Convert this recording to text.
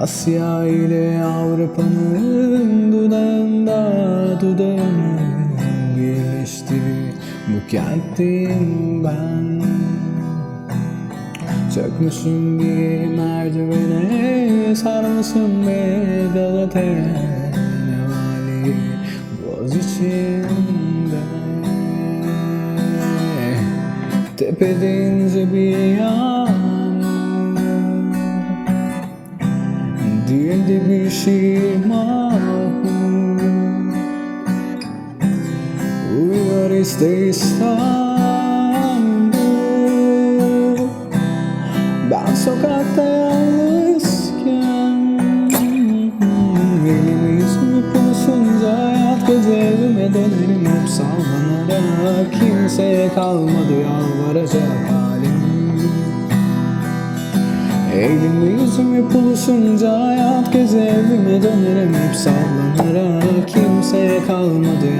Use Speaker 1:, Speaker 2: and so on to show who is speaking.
Speaker 1: Asya ile Avrupa'nın dudağında dudağını birleşti Bu kentteyim ben Çökmüşüm bir merdivene Sarmışım bir Galata'ya Ne vali boz içinde. Tepede ince bir Değildi bir mahmur Uyuyor işte İstanbul. Ben sokakta yalnızken Elimi yüzümü konuşunca hayat gece evime dönerim hep sallanarak Kimseye kalmadı yalvaracak Elimi yüzümü buluşunca hayat gece evime dönerim. Hep sallanarak Kimseye kalmadı